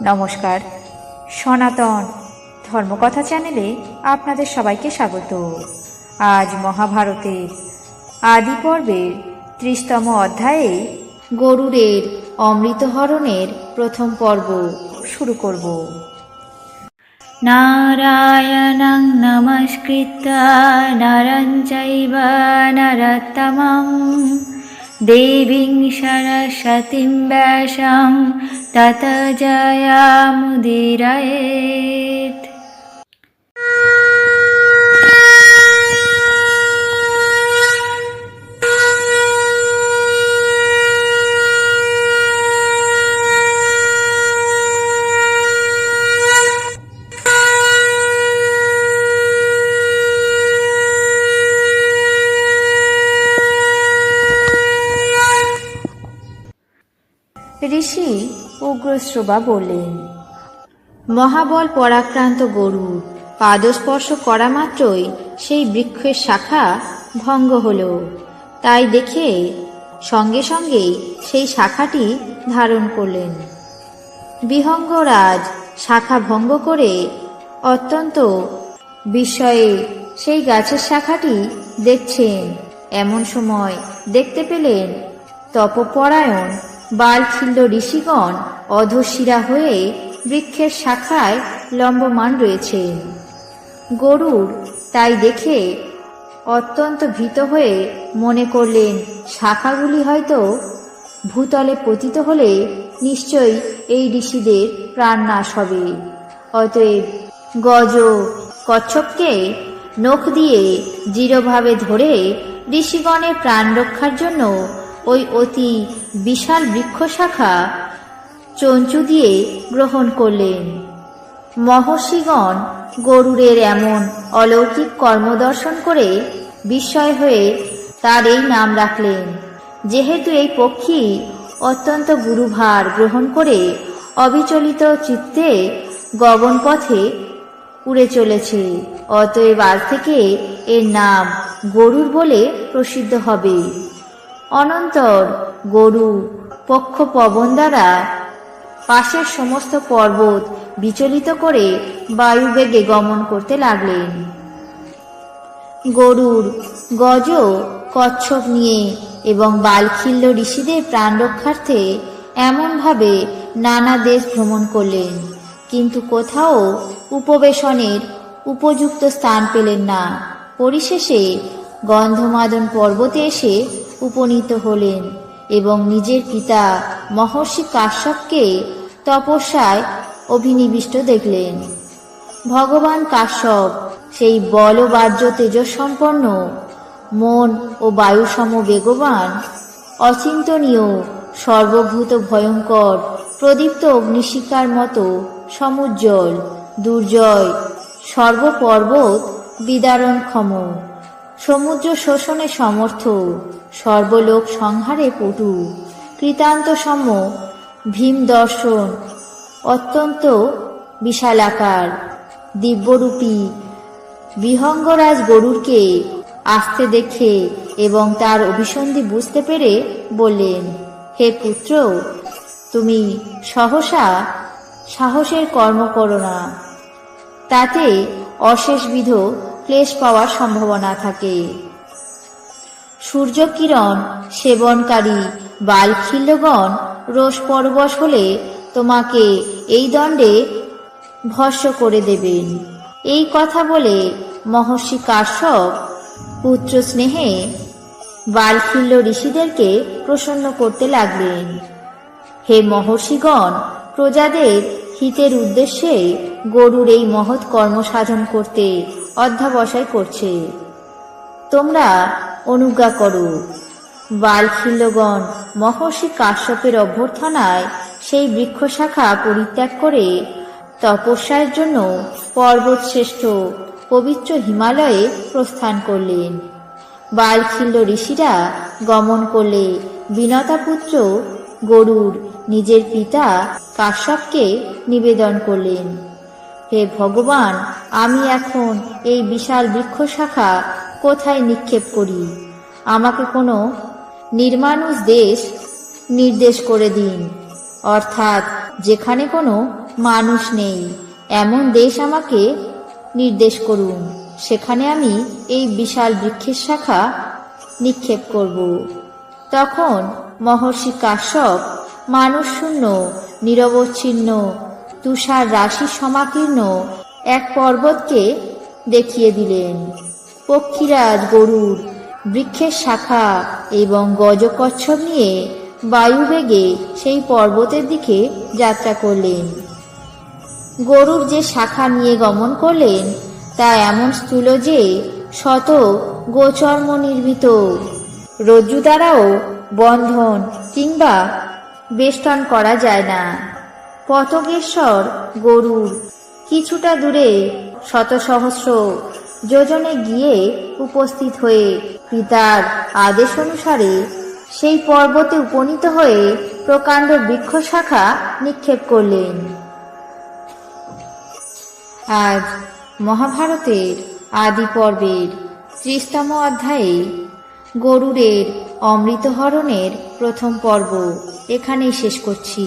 নমস্কার। সনাতন ধর্মকথা চ্যানেলে আপনাদের সবাইকে স্বাগত। আজ মহাভারতের আদি পর্বের ত্রিশতম অধ্যায়ে গরুরের অমৃতহরণের প্রথম পর্ব শুরু করব। নারায়ণং নমস্কৃত নরং চৈব নরোত্তমং দেবীং সরস্বতীং ব্যাসং তত জয়ামুদীরয়েত। উগ্রশ্রবা বললেন, মহাবল পরাক্রান্ত গরু, পাদস্পর্শ করা মাত্রই সেই বৃক্ষের শাখা ভঙ্গ হল। তাই দেখে সঙ্গে সঙ্গেই সেই শাখাটি ধারণ করলেন। বিহঙ্গরাজ শাখা ভঙ্গ করে অত্যন্ত বিস্ময়ে সেই গাছের শাখাটি দেখছেন। এমন সময় দেখতে পেলেন তপপরায়ণ বালখিল্য ঋষিগণ অধশিরা হয়ে বৃক্ষের শাখায় লম্বমান রয়েছে। গরুর তাই দেখে অত্যন্ত ভীত হয়ে মনে করলেন, শাখাগুলি হয়তো ভূতলে পতিত হলে নিশ্চয়ই এই ঋষিদের প্রাণ নাশ হবে। অতএব গজ কচ্ছপকে নখ দিয়ে দৃঢ়ভাবে ধরে ঋষিগণের প্রাণ রক্ষার জন্য ওই অতি বিশাল বৃক্ষ শাখা চঞ্চু দিয়ে গ্রহণ করলেন। মহর্ষিগণ গরুরের এমন অলৌকিক কর্মদর্শন করে বিস্ময় হয়ে তার এই নাম রাখলেন। যেহেতু এই পক্ষী অত্যন্ত গুরুভার গ্রহণ করে অবিচলিত চিত্তে গগনপথে উড়ে চলেছে, অতএব আজ থেকে এর নাম গরুর বলে প্রসিদ্ধ হবে। অনন্তর গরু, পক্ষ পবন দ্বারা পাশের সমস্ত পর্বত বিচলিত করে বায়ুবেগে গমন করতে লাগলেন। গরুর গজ কচ্ছপ নিয়ে এবং বালখিল্য ঋষিদের প্রাণ রক্ষার্থে এমনভাবে নানা দেশ ভ্রমণ করলেন, কিন্তু কোথাও উপবেশনের উপযুক্ত স্থান পেলেন না। পরিশেষে গন্ধমাদন পর্বতে এসে উপনীত হলেন এবং নিজের পিতা মহর্ষি কাশ্যপকে তপস্যায় অভিনিবিষ্ট দেখলেন। ভগবান কাশ্যপ সেই বলবার্য তেজসম্পন্ন, মন ও বায়ুসম বেগবান, অচিন্তনীয়, সর্বভূত ভয়ঙ্কর, প্রদীপ্ত অগ্নিশিকার মতো সমুজ্জ্বল, দুর্জয়, সর্বপর্বত বিদারণক্ষম। সমুদ্র শোষণে সমর্থ, সর্বলোক সংহারে পটু। কৃতান্ত সম, ভীম দর্শন, অত্যন্ত বিশালাকার, দিব্যরূপী। বিহঙ্গরাজ গরুরকে আসতে দেখে এবং তার অভিসন্ধি বুঝতে পেরে বললেন, হে পুত্র, তুমি সহসা সাহসের কর্ম করো না। তাতে অশেষবিধ ক্লেশ পাওয়ার সম্ভাবনা থাকে। সূর্যকিরণ, সেবনকারী, বালখিল্যগণ, রোষ পরবশ হলে তোমাকে এই দণ্ডে ভস্য করে দেবেন। এই কথা বলে মহর্ষি কাশ্যপ পুত্র স্নেহে বালখিল্য ঋষিদেরকে প্রসন্ন করতে লাগলেন। হে মহর্ষিগণ, প্রজাদের হিতের উদ্দেশ্যে গরুর এই মহৎ কর্ম সাধন করতে অধ্যাবসায় করছে। তোমরা অনুজ্ঞা করো, বালখিল্যগণ মহর্ষি কাশ্যপের অভ্যর্থনায় সেই বৃক্ষ শাখা পরিত্যাগ করে তপস্যার জন্য পর্বতশ্রেষ্ঠ পবিত্র হিমালয়ে প্রস্থান করলেন। বালখিল্য ঋষিরা গমন করলে বিনতাপুত্র গরুর নিজের পিতা কাশ্যপকে নিবেদন করলেন। হে ভগবান, আমি এখন এই বিশাল বৃক্ষ শাখা কোথায় নিক্ষেপ করি? আমাকে কোনো নির্মানুষ দেশ নির্দেশ করে দিন। অর্থাৎ যেখানে কোনো মানুষ নেই, এমন দেশ আমাকে নির্দেশ করুন। সেখানে আমি এই বিশাল বৃক্ষের শাখা নিক্ষেপ করব। তখন মহর্ষি কাশ্যপ মানুষ শূন্য নিরবচ্ছিন্ন তুষার রাশি সমাকীর্ণ এক পর্বতকে দেখিয়ে দিলেন। পক্ষীরাজ, গরুর, বৃক্ষের শাখা এবং গজকচ্ছপ নিয়ে বায়ুবেগে সেই পর্বতের দিকে যাত্রা করলেন। গরুর যে শাখা নিয়ে গমন করলেন, তা এমন স্থূল যে শত গোচর্ম নির্মিত রজ্জু দ্বারাও বন্ধন কিংবা বেষ্টন করা যায় না। পতগেশ্বর গরুর কিছুটা দূরে শত সহস্র যোজনে গিয়ে উপস্থিত হয়ে পিতার আদেশ অনুসারে সেই পর্বতে উপনীত হয়ে প্রকাণ্ড বৃক্ষ শাখা নিক্ষেপ করলেন। আজ মহাভারতের আদি পর্বের ত্রিশতম অধ্যায়ে গরুরের অমৃতহরণের প্রথম পর্ব এখানেই শেষ করছি।